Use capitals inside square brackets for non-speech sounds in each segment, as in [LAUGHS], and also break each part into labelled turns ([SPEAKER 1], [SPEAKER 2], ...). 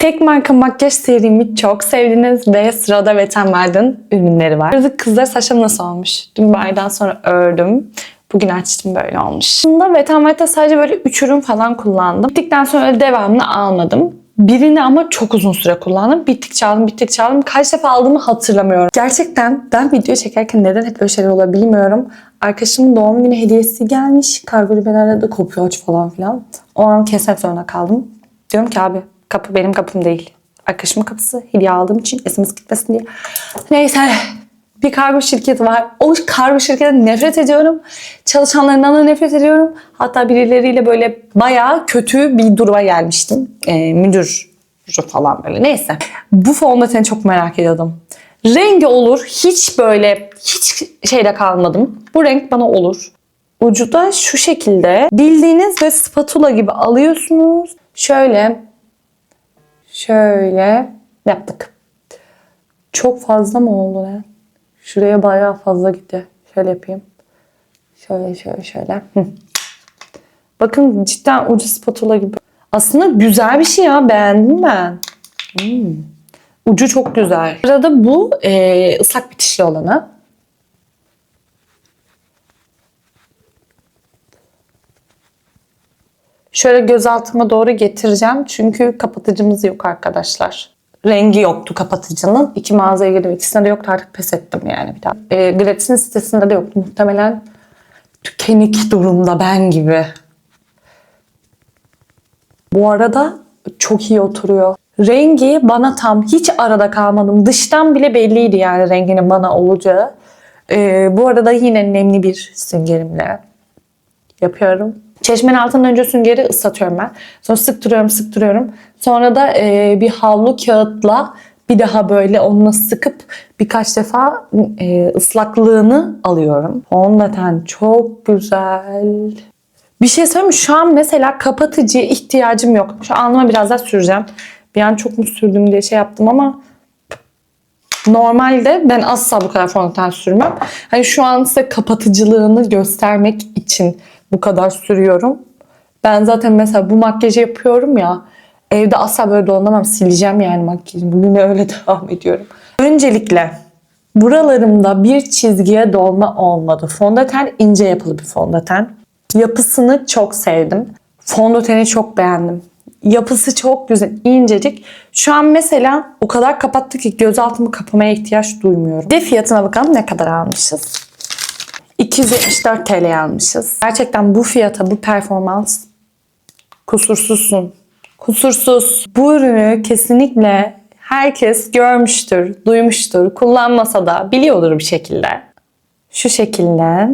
[SPEAKER 1] Tek marka makyaj serimi çok sevdiniz ve sırada Wet n Wild'ın ürünleri var. Burada kızlar saçım nasıl olmuş? Dün baydan sonra ördüm. Bugün açtım böyle olmuş. N Wild'da sadece böyle 3 ürün falan kullandım. Bittikten sonra devamını almadım. Birini ama çok uzun süre kullandım. Bittikçe aldım, bittikçe aldım. Kaç defa aldığımı hatırlamıyorum. Gerçekten ben video çekerken neden hep böyle şeyler oluyor bilmiyorum. Arkadaşımın doğum günü hediyesi gelmiş. Kargo ribelerle de kopuyor falan filan. O an kesmek zorunda kaldım. Diyorum ki abi kapı benim kapım değil. Arkadaşımın kapısı hediye aldığım için SMS gitmesin diye. Neyse bir kargo şirketi var. O kargo şirketinden nefret ediyorum. Çalışanlarından da nefret ediyorum. Hatta birileriyle böyle bayağı kötü bir duruma gelmiştim. Ee, müdür falan böyle. Neyse. Bu fondöteni çok merak ediyordum. Rengi olur. Hiç böyle hiç şeyde kalmadım. Bu renk bana olur. Ucu da şu şekilde. Bildiğiniz ve spatula gibi alıyorsunuz. Şöyle şöyle yaptık. Çok fazla mı oldu lan? Şuraya bayağı fazla gitti. Şöyle yapayım. Şöyle şöyle şöyle. Bakın cidden ucu spatula gibi. Aslında güzel bir şey ya. Beğendim ben. Hmm. Ucu çok güzel. Arada bu e, ıslak bitişli olanı. Şöyle göz altıma doğru getireceğim. Çünkü kapatıcımız yok arkadaşlar. Rengi yoktu kapatıcının. İki mağazaya girdim. İkisinde de yoktu artık pes ettim yani bir daha. E, Gratis'in sitesinde de yoktu. Muhtemelen tükenik durumda ben gibi. Bu arada çok iyi oturuyor. Rengi bana tam hiç arada kalmadım. Dıştan bile belliydi yani renginin bana olacağı. Ee, bu arada yine nemli bir süngerimle yapıyorum. Çeşmenin altından önce süngeri ıslatıyorum ben. Sonra sıktırıyorum sıktırıyorum. Sonra da e, bir havlu kağıtla bir daha böyle onunla sıkıp birkaç defa e, ıslaklığını alıyorum. Fondöten çok güzel. Bir şey söyleyeyim mi? Şu an mesela kapatıcıya ihtiyacım yok. Şu alnıma biraz daha süreceğim. Bir an çok mu sürdüm diye şey yaptım ama normalde ben asla bu kadar fondöten sürmem. Hani şu an size kapatıcılığını göstermek için bu kadar sürüyorum. Ben zaten mesela bu makyajı yapıyorum ya. Evde asla böyle dolanamam. Sileceğim yani makyajı. Bugün öyle [LAUGHS] devam ediyorum. Öncelikle buralarımda bir çizgiye dolma olmadı. Fondöten ince yapılı bir fondöten. Yapısını çok sevdim. Fondöteni çok beğendim. Yapısı çok güzel, incecik. Şu an mesela o kadar kapattı ki göz altımı kapamaya ihtiyaç duymuyorum. De fiyatına bakalım ne kadar almışız. 274 TL almışız. Gerçekten bu fiyata, bu performans kusursuzsun. Kusursuz. Bu ürünü kesinlikle herkes görmüştür, duymuştur. Kullanmasa da biliyordur bir şekilde. Şu şekilde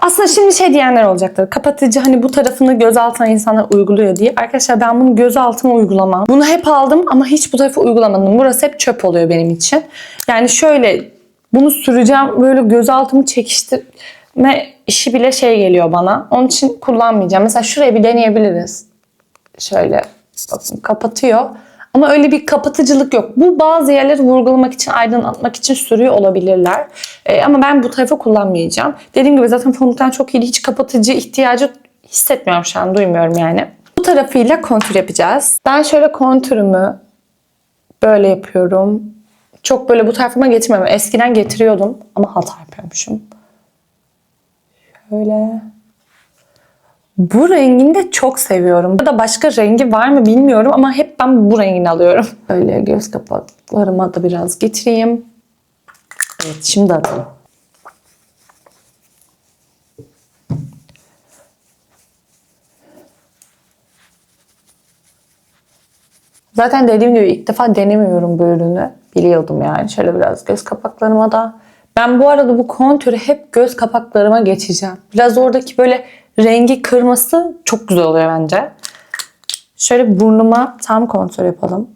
[SPEAKER 1] aslında şimdi şey diyenler olacaktır. Kapatıcı hani bu tarafını göz altına insanlar uyguluyor diye. Arkadaşlar ben bunu göz altıma uygulamam. Bunu hep aldım ama hiç bu tarafı uygulamadım. Burası hep çöp oluyor benim için. Yani şöyle bunu süreceğim böyle göz altımı çekiştirme işi bile şey geliyor bana. Onun için kullanmayacağım. Mesela şuraya bir deneyebiliriz. Şöyle bakın kapatıyor. Ama öyle bir kapatıcılık yok. Bu bazı yerleri vurgulamak için, aydınlatmak için sürüyor olabilirler. Ee, ama ben bu tarafı kullanmayacağım. Dediğim gibi zaten fondöten çok iyi. Hiç kapatıcı ihtiyacı hissetmiyorum şu an. Duymuyorum yani. Bu tarafıyla kontür yapacağız. Ben şöyle kontürümü böyle yapıyorum. Çok böyle bu tarafıma getirmiyorum. Eskiden getiriyordum ama hata yapıyormuşum. Şöyle. Bu rengini de çok seviyorum. Burada başka rengi var mı bilmiyorum ama hep ben bu rengini alıyorum. [LAUGHS] Böyle göz kapaklarıma da biraz getireyim. Evet şimdi atalım. Zaten dediğim gibi ilk defa denemiyorum bu ürünü. Biliyordum yani. Şöyle biraz göz kapaklarıma da. Ben bu arada bu kontürü hep göz kapaklarıma geçeceğim. Biraz oradaki böyle rengi kırması çok güzel oluyor bence. Şöyle burnuma tam kontür yapalım.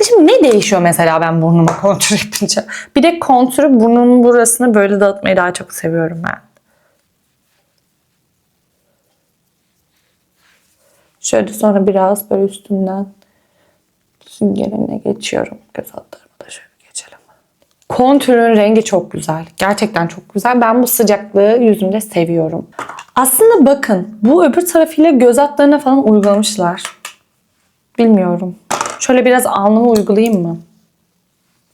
[SPEAKER 1] E Şimdi ne değişiyor mesela ben burnuma [LAUGHS] kontür yapınca? Bir de kontürü burnumun burasını böyle dağıtmayı daha çok seviyorum ben. Şöyle sonra biraz böyle üstünden süngerine geçiyorum. Göz altlarıma da şöyle geçelim. Kontürün rengi çok güzel. Gerçekten çok güzel. Ben bu sıcaklığı yüzümde seviyorum. Aslında bakın bu öbür tarafıyla göz altlarına falan uygulamışlar. Bilmiyorum. Şöyle biraz alnıma uygulayayım mı?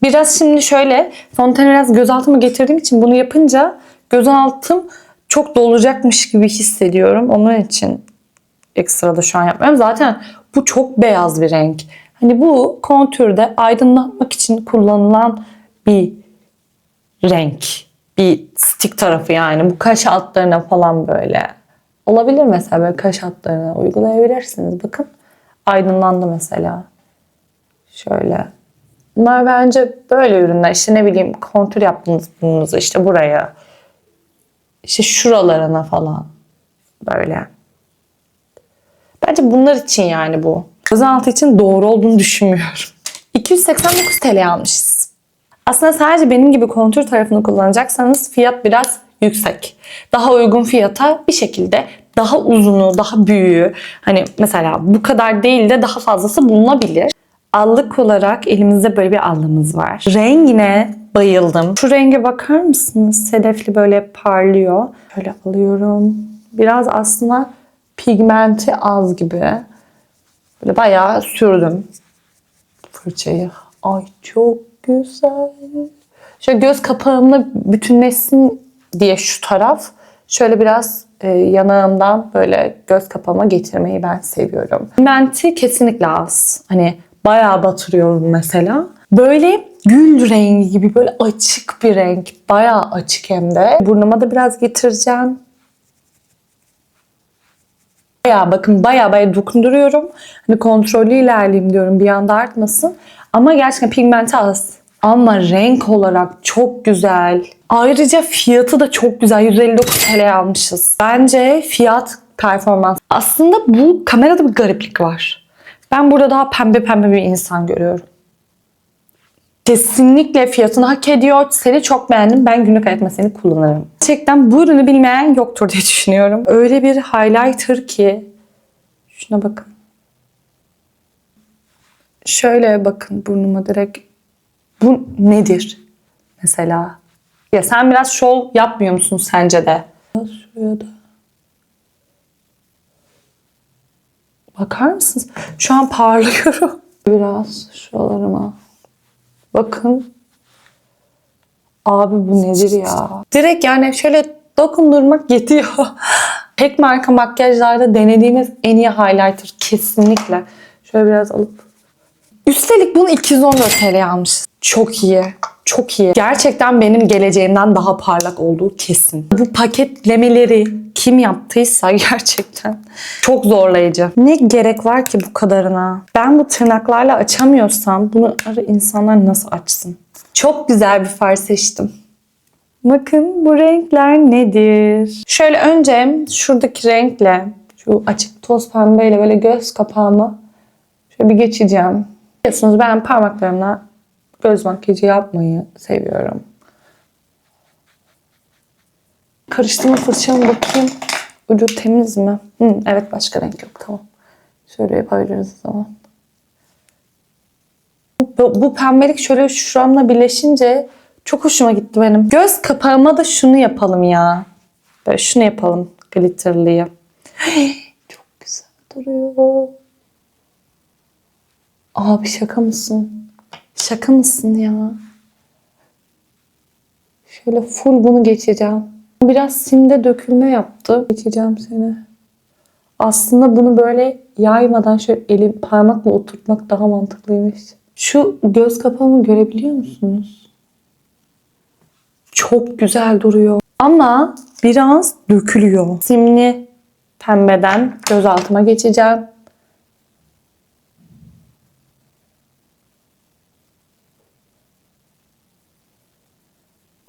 [SPEAKER 1] Biraz şimdi şöyle fonteni biraz göz altıma getirdiğim için bunu yapınca göz altım çok dolacakmış gibi hissediyorum. Onun için ekstra da şu an yapmıyorum. Zaten bu çok beyaz bir renk. Hani bu kontürde aydınlatmak için kullanılan bir renk. Bir stick tarafı yani. Bu kaş altlarına falan böyle. Olabilir mesela böyle kaş altlarına uygulayabilirsiniz. Bakın aydınlandı mesela. Şöyle. Bunlar bence böyle ürünler. İşte ne bileyim kontür yaptınız burnunuzu işte buraya. İşte şuralarına falan. Böyle. Bence bunlar için yani bu. Gözaltı için doğru olduğunu düşünmüyorum. [LAUGHS] 289 TL almışız. Aslında sadece benim gibi kontür tarafını kullanacaksanız fiyat biraz yüksek. Daha uygun fiyata bir şekilde daha uzunu, daha büyüğü hani mesela bu kadar değil de daha fazlası bulunabilir. Allık olarak elimizde böyle bir allığımız var. Rengine bayıldım. Şu renge bakar mısınız? Sedefli böyle parlıyor. Şöyle alıyorum. Biraz aslında pigmenti az gibi. Böyle bayağı sürdüm fırçayı. Ay çok güzel. Şöyle göz kapağımla bütünleşsin diye şu taraf. Şöyle biraz e, yanağımdan böyle göz kapağıma getirmeyi ben seviyorum. Pigmenti kesinlikle az. Hani bayağı batırıyorum mesela. Böyle gül rengi gibi böyle açık bir renk. Bayağı açık hem de. Burnuma da biraz getireceğim. Bayağı bakın bayağı bayağı dokunduruyorum. Hani kontrollü ilerleyeyim diyorum bir anda artmasın. Ama gerçekten pigmenti az. Ama renk olarak çok güzel. Ayrıca fiyatı da çok güzel. 159 TL almışız. Bence fiyat performans. Aslında bu kamerada bir gariplik var. Ben burada daha pembe pembe bir insan görüyorum. Kesinlikle fiyatını hak ediyor. Seni çok beğendim. Ben günlük hayatıma seni kullanırım. Gerçekten bu ürünü bilmeyen yoktur diye [LAUGHS] düşünüyorum. Öyle bir highlighter ki. Şuna bakın. Şöyle bakın burnuma direkt. Bu nedir? Mesela. Ya sen biraz şov yapmıyor musun sence de? Şuraya da. Bakar mısınız? Şu an parlıyorum. [LAUGHS] Biraz şuralarıma. Bakın. Abi bu nedir ya? Direkt yani şöyle dokundurmak yetiyor. [LAUGHS] Tek marka makyajlarda denediğimiz en iyi highlighter kesinlikle. Şöyle biraz alıp. Üstelik bunu 214 TL almışız. Çok iyi. Çok iyi. Gerçekten benim geleceğimden daha parlak olduğu kesin. Bu paketlemeleri kim yaptıysa [LAUGHS] gerçekten çok zorlayıcı. Ne gerek var ki bu kadarına? Ben bu tırnaklarla açamıyorsam bunu insanlar nasıl açsın? Çok güzel bir far seçtim. Bakın bu renkler nedir? Şöyle önce şuradaki renkle şu açık toz pembeyle böyle göz kapağımı şöyle bir geçeceğim. Biliyorsunuz ben parmaklarımla göz makyajı yapmayı seviyorum. Karıştırma fırçamı bakayım. Ucu temiz mi? Hı, evet başka renk yok tamam. Şöyle yapabiliriz o zaman. Bu, bu pembelik şöyle şuramla birleşince çok hoşuma gitti benim. Göz kapağıma da şunu yapalım ya. Böyle şunu yapalım. Glitterlıyı. [GASPS] Çok güzel duruyor. Abi şaka mısın? Şaka mısın ya? Şöyle full bunu geçeceğim. Biraz simde dökülme yaptı. Geçeceğim seni. Aslında bunu böyle yaymadan şöyle elim parmakla oturtmak daha mantıklıymış. Şu göz kapağımı görebiliyor musunuz? Çok güzel duruyor. Ama biraz dökülüyor. Simli pembeden göz altıma geçeceğim.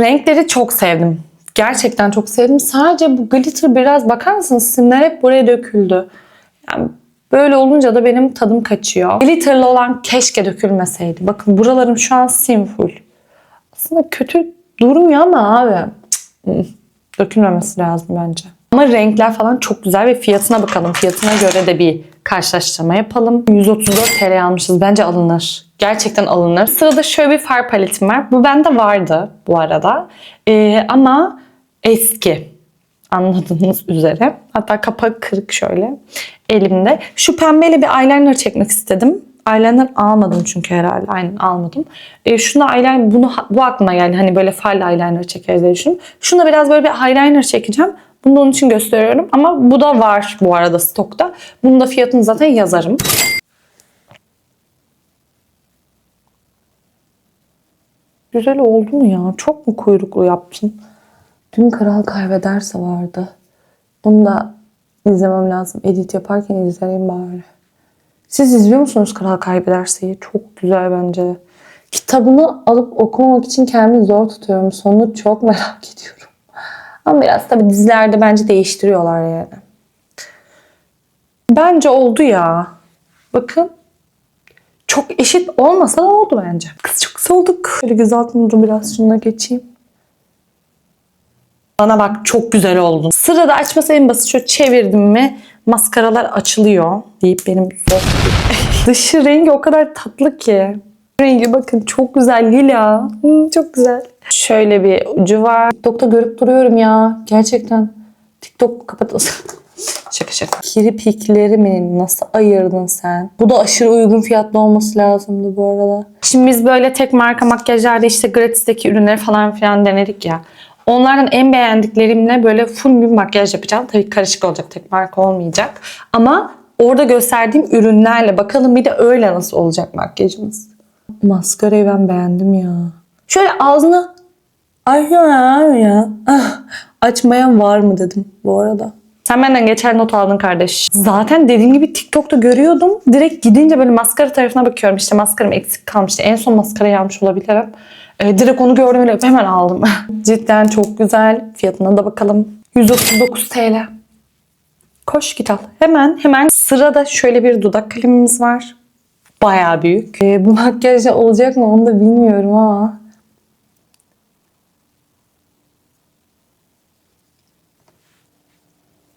[SPEAKER 1] Renkleri çok sevdim. Gerçekten çok sevdim. Sadece bu glitter biraz bakar mısınız? Simler hep buraya döküldü. Yani böyle olunca da benim tadım kaçıyor. Glitterlı olan keşke dökülmeseydi. Bakın buralarım şu an sim full. Aslında kötü durmuyor ama abi. cık, Dökülmemesi lazım bence. Ama renkler falan çok güzel ve fiyatına bakalım. Fiyatına göre de bir karşılaştırma yapalım. 134 TL almışız. Bence alınır. Gerçekten alınır. Sırada şöyle bir far paletim var. Bu bende vardı bu arada. Ee, ama eski. Anladığınız üzere. Hatta kapağı kırık şöyle elimde. Şu pembeyle bir eyeliner çekmek istedim. Eyeliner almadım çünkü herhalde. Aynen almadım. E, şuna eyeliner, bunu, bu aklıma geldi. Hani böyle fal eyeliner çekeriz diye düşündüm. Şuna biraz böyle bir eyeliner çekeceğim. Bunu da onun için gösteriyorum. Ama bu da var bu arada stokta. Bunun da fiyatını zaten yazarım. Güzel oldu mu ya? Çok mu kuyruklu yaptın? Dün Kral Kaybederse vardı. Onu da izlemem lazım. Edit yaparken izleyeyim bari. Siz izliyor musunuz Kral Kaybederse'yi? Çok güzel bence. Kitabını alıp okumamak için kendimi zor tutuyorum. Sonunu çok merak ediyorum. Ama biraz tabii dizilerde bence değiştiriyorlar yani. Bence oldu ya. Bakın. Çok eşit olmasa da oldu bence. Kız çok kısa olduk. Şöyle göz altımda biraz şuna geçeyim. Bana bak çok güzel oldun. Sırada açması en basit. Şöyle çevirdim mi maskaralar açılıyor deyip benim. [LAUGHS] Dışı rengi o kadar tatlı ki. Rengi bakın çok güzel lila. Hmm, çok güzel. Şöyle bir ucu var. TikTok'ta görüp duruyorum ya. Gerçekten. TikTok kapatılsın. [LAUGHS] şaka şaka. Kirpikleri mi nasıl ayırdın sen? Bu da aşırı uygun fiyatlı olması lazımdı bu arada. Şimdi biz böyle tek marka makyajlarda işte gratis'teki ürünleri falan filan denedik ya. Onlardan en beğendiklerimle böyle full bir makyaj yapacağım. Tabii karışık olacak, tek marka olmayacak. Ama orada gösterdiğim ürünlerle bakalım bir de öyle nasıl olacak makyajımız. Maskarayı ben beğendim ya. Şöyle ağzını ay ya, ya. Ah, açmayan var mı dedim bu arada. Sen benden geçer not aldın kardeş. Zaten dediğim gibi TikTok'ta görüyordum. Direkt gidince böyle maskara tarafına bakıyorum. İşte maskaram eksik kalmıştı. En son maskarayı almış olabilirim. Ee, direkt onu gördüm öyle hemen aldım. [LAUGHS] Cidden çok güzel. Fiyatına da bakalım. 139 TL. Koş git al. Hemen hemen sırada şöyle bir dudak kalemimiz var. Bayağı büyük. Ee, bu makyajla olacak mı onu da bilmiyorum ama.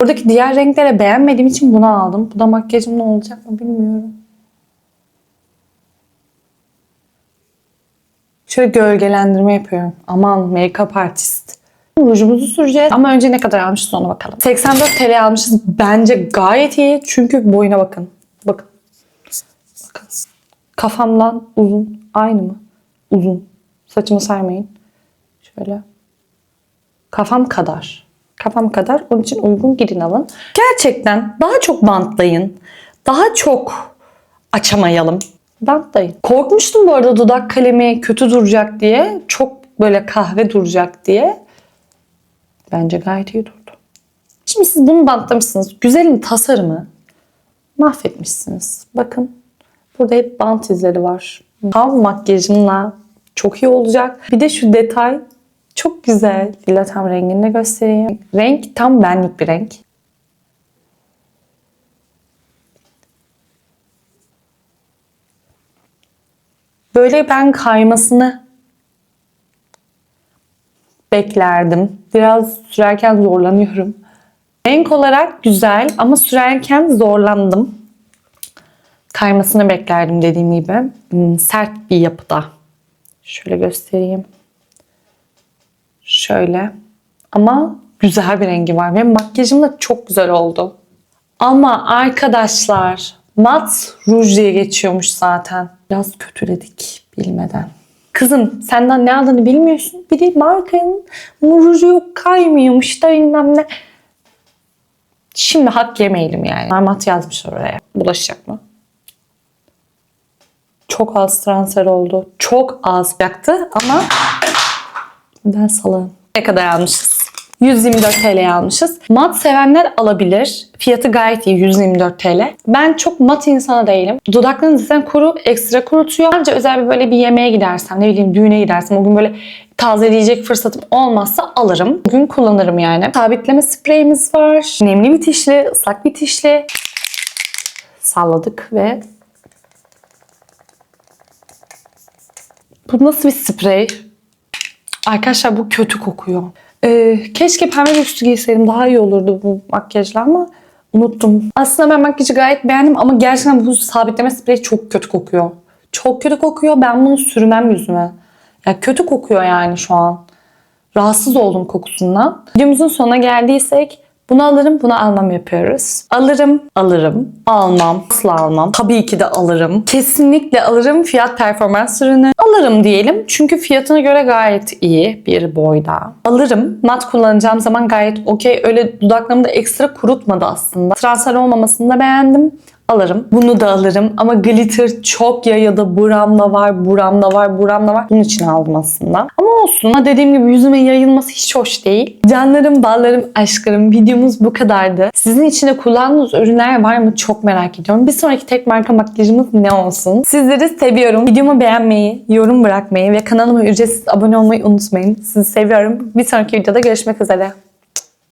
[SPEAKER 1] Buradaki diğer renklere beğenmediğim için bunu aldım. Bu da makyajımla olacak mı bilmiyorum. Şöyle gölgelendirme yapıyorum. Aman make-up artist. Rujumuzu süreceğiz. Ama önce ne kadar almışız ona bakalım. 84 TL almışız. Bence gayet iyi. Çünkü boyuna. Bakın. Bakın. Kafamdan uzun. Aynı mı? Uzun. Saçımı saymayın. Şöyle. Kafam kadar. Kafam kadar. Onun için uygun gidin alın. Gerçekten daha çok bantlayın. Daha çok açamayalım. Bantlayın. Korkmuştum bu arada dudak kalemi kötü duracak diye. Çok böyle kahve duracak diye. Bence gayet iyi durdu. Şimdi siz bunu bantlamışsınız. Güzelin tasarımı mahvetmişsiniz. Bakın burada hep bant izleri var. Tam makyajımla çok iyi olacak. Bir de şu detay çok güzel. Dilatam rengini de göstereyim. Renk tam benlik bir renk. Böyle ben kaymasını beklerdim. Biraz sürerken zorlanıyorum. Renk olarak güzel ama sürerken zorlandım. Kaymasını beklerdim dediğim gibi. Hmm, Sert bir yapıda. Şöyle göstereyim. Şöyle. Ama güzel bir rengi var ve makyajım da çok güzel oldu. Ama arkadaşlar mat ruj diye geçiyormuş zaten. Biraz kötüledik bilmeden. Kızım senden ne aldığını bilmiyorsun. Bir de markanın ruju yok kaymıyormuş da bilmem ne. Şimdi hak yemeyelim yani. Mat yazmış oraya. Bulaşacak mı? Çok az transfer oldu. Çok az yaktı ama ben salağım. Ne kadar almışız? 124 TL almışız. Mat sevenler alabilir. Fiyatı gayet iyi 124 TL. Ben çok mat insanı değilim. Dudaklarım zaten kuru, ekstra kurutuyor. Ancak özel bir böyle bir yemeğe gidersem, ne bileyim düğüne gidersem, o gün böyle tazeleyecek fırsatım olmazsa alırım. Bugün kullanırım yani. Sabitleme spreyimiz var. Nemli bitişli, ıslak bitişli. Salladık ve bu nasıl bir sprey? Arkadaşlar bu kötü kokuyor. Ee, keşke pembe bir üstü giyseydim daha iyi olurdu bu makyajla ama unuttum. Aslında ben makyajı gayet beğendim ama gerçekten bu sabitleme spreyi çok kötü kokuyor. Çok kötü kokuyor. Ben bunu sürmem yüzüme. Ya kötü kokuyor yani şu an. rahatsız oldum kokusundan. Videomuzun sonuna geldiysek bunu alırım, bunu almam yapıyoruz. Alırım, alırım. Almam, asla almam. Tabii ki de alırım. Kesinlikle alırım fiyat performans ürünü. Alırım diyelim çünkü fiyatına göre gayet iyi bir boyda. Alırım. Mat kullanacağım zaman gayet okey. Öyle dudaklarımı da ekstra kurutmadı aslında. Transfer olmamasını da beğendim alırım. Bunu da alırım ama glitter çok yayıldı. Buramda var, buramda var, buramda var. Bunun için aldım aslında. Ama olsun. Ama dediğim gibi yüzüme yayılması hiç hoş değil. Canlarım, ballarım, aşklarım videomuz bu kadardı. Sizin içinde kullandığınız ürünler var mı? Çok merak ediyorum. Bir sonraki tek marka makyajımız ne olsun? Sizleri seviyorum. Videomu beğenmeyi, yorum bırakmayı ve kanalıma ücretsiz abone olmayı unutmayın. Sizi seviyorum. Bir sonraki videoda görüşmek üzere.